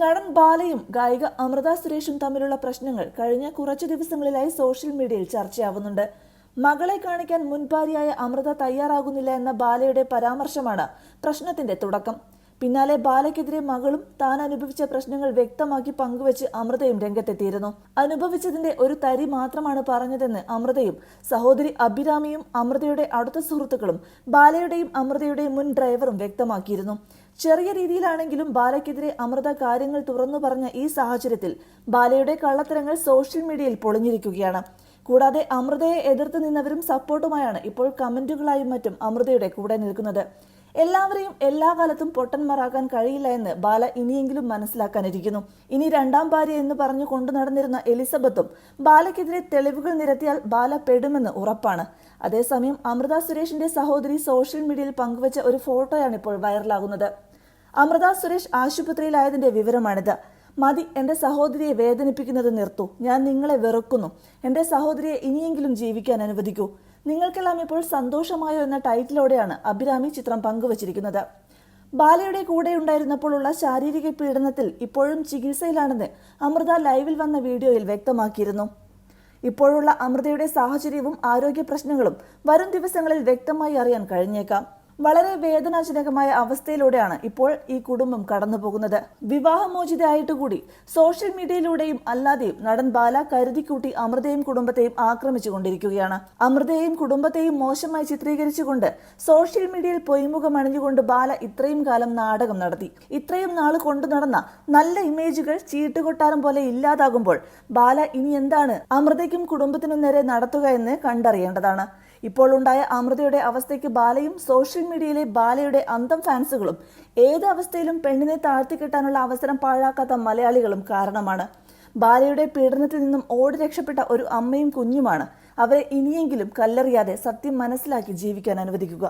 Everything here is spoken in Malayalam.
നടൻ ബാലയും ഗായിക അമൃത സുരേഷും തമ്മിലുള്ള പ്രശ്നങ്ങൾ കഴിഞ്ഞ കുറച്ചു ദിവസങ്ങളിലായി സോഷ്യൽ മീഡിയയിൽ ചർച്ചയാവുന്നുണ്ട്. മകളെ കാണിക്കാൻ മുൻപാരിയായ അമൃത തയ്യാറാകുന്നില്ല എന്ന ബാലയുടെ പരാമർശമാണ് പ്രശ്നത്തിന്റെ തുടക്കം. പിന്നാലെ ബാലയ്ക്കെതിരെ മകളും താൻ അനുഭവിച്ച പ്രശ്നങ്ങൾ വ്യക്തമാക്കി പങ്കുവച്ച് അമൃതയും രംഗത്തെത്തിയിരുന്നു. അനുഭവിച്ചതിന്റെ ഒരു തരി മാത്രമാണ് പറഞ്ഞതെന്ന് അമൃതയും സഹോദരി അഭിരാമിയും അമൃതയുടെ അടുത്ത സുഹൃത്തുക്കളും ബാലയുടെയും അമൃതയുടെയും മുൻ ഡ്രൈവറും വ്യക്തമാക്കിയിരുന്നു. ചെറിയ രീതിയിലാണെങ്കിലും ബാലയ്ക്കെതിരെ അമൃത കാര്യങ്ങൾ തുറന്നു പറഞ്ഞ ഈ സാഹചര്യത്തിൽ ബാലയുടെ കള്ളത്തരങ്ങൾ സോഷ്യൽ മീഡിയയിൽ പൊളിഞ്ഞിരിക്കുകയാണ്. കൂടാതെ അമൃതയെ എതിർത്ത് നിന്നവരും സപ്പോർട്ടുമായാണ് ഇപ്പോൾ കമന്റുകളായും മറ്റും അമൃതയുടെ കൂടെ നിൽക്കുന്നത്. എല്ലാവരെയും എല്ലാ കാലത്തും പൊട്ടന്മാരാക്കാൻ കഴിയില്ല എന്ന് ബാല ഇനിയെങ്കിലും മനസ്സിലാക്കാനിരിക്കുന്നു. ഇനി രണ്ടാം ഭാര്യ എന്ന് പറഞ്ഞു കൊണ്ടു നടന്നിരുന്ന എലിസബത്തും ബാലയ്ക്കെതിരെ തെളിവുകൾ നിരത്തിയാൽ ബാല പെടുമെന്ന് ഉറപ്പാണ്. അതേസമയം അമൃത സുരേഷിന്റെ സഹോദരി സോഷ്യൽ മീഡിയയിൽ പങ്കുവച്ച ഒരു ഫോട്ടോയാണ് ഇപ്പോൾ വൈറലാകുന്നത്. അമൃത സുരേഷ് ആശുപത്രിയിലായതിന്റെ വിവരമാണിത്. മതി എന്റെ സഹോദരിയെ വേദനിപ്പിക്കുന്നത് നിർത്തു. ഞാൻ നിങ്ങളെ വെറുക്കുന്നു. എന്റെ സഹോദരിയെ ഇനിയെങ്കിലും ജീവിക്കാൻ അനുവദിക്കൂ. നിങ്ങൾക്കെല്ലാം ഇപ്പോൾ സന്തോഷമായോ എന്ന ടൈറ്റിലോടെയാണ് അഭിരാമി ചിത്രം പങ്കുവച്ചിരിക്കുന്നത്. ബാലയുടെ കൂടെ ഉണ്ടായിരുന്നപ്പോഴുള്ള ശാരീരിക പീഡനത്തിൽ ഇപ്പോഴും ചികിത്സയിലാണെന്ന് അമൃത ലൈവിൽ വന്ന വീഡിയോയിൽ വ്യക്തമാക്കിയിരുന്നു. ഇപ്പോഴുള്ള അമൃതയുടെ സാഹചര്യവും ആരോഗ്യ പ്രശ്നങ്ങളും വരും ദിവസങ്ങളിൽ വ്യക്തമായി അറിയാൻ കഴിഞ്ഞേക്കാം. വളരെ വേദനാജനകമായ അവസ്ഥയിലൂടെയാണ് ഇപ്പോൾ ഈ കുടുംബം കടന്നു പോകുന്നത് വിവാഹമോചിതയായിട്ട് കൂടി സോഷ്യൽ മീഡിയയിലൂടെയും അല്ലാതെയും നടൻ ബാല കരുതിക്കൂട്ടി അമൃതയും കുടുംബത്തെയും ആക്രമിച്ചുകൊണ്ടിരിക്കുകയാണ്. അമൃതയെയും കുടുംബത്തെയും മോശമായി ചിത്രീകരിച്ചുകൊണ്ട് സോഷ്യൽ മീഡിയയിൽ പൊയ്മുഖം അണിഞ്ഞുകൊണ്ട് ബാല ഇത്രയും കാലം നാടകം നടത്തി. ഇത്രയും നാൾ കൊണ്ടു നടന്ന നല്ല ഇമേജുകൾ ചീട്ടുകൊട്ടാരം പോലെ ഇല്ലാതാകുമ്പോൾ ബാല ഇനി എന്താണ് അമൃതയ്ക്കും കുടുംബത്തിനും നേരെ നടത്തുക എന്ന് കണ്ടറിയേണ്ടതാണ്. ഇപ്പോൾ ഉണ്ടായ അമൃതയുടെ അവസ്ഥയ്ക്ക് ബാലയും സോഷ്യൽ മീഡിയയിലെ ബാലയുടെ അന്തം ഫാൻസുകളും ഏത് അവസ്ഥയിലും പെണ്ണിനെ താഴ്ത്തിക്കിട്ടാനുള്ള അവസരം പാഴാക്കാത്ത മലയാളികളും കാരണമാണ്. ബാലയുടെ പീഡനത്തിൽ നിന്നും ഓടി രക്ഷപ്പെട്ട ഒരു അമ്മയും കുഞ്ഞുമാണ് അവരെ ഇനിയെങ്കിലും കല്ലെറിയാതെ സത്യം മനസ്സിലാക്കി ജീവിക്കാൻ അനുവദിക്കുക.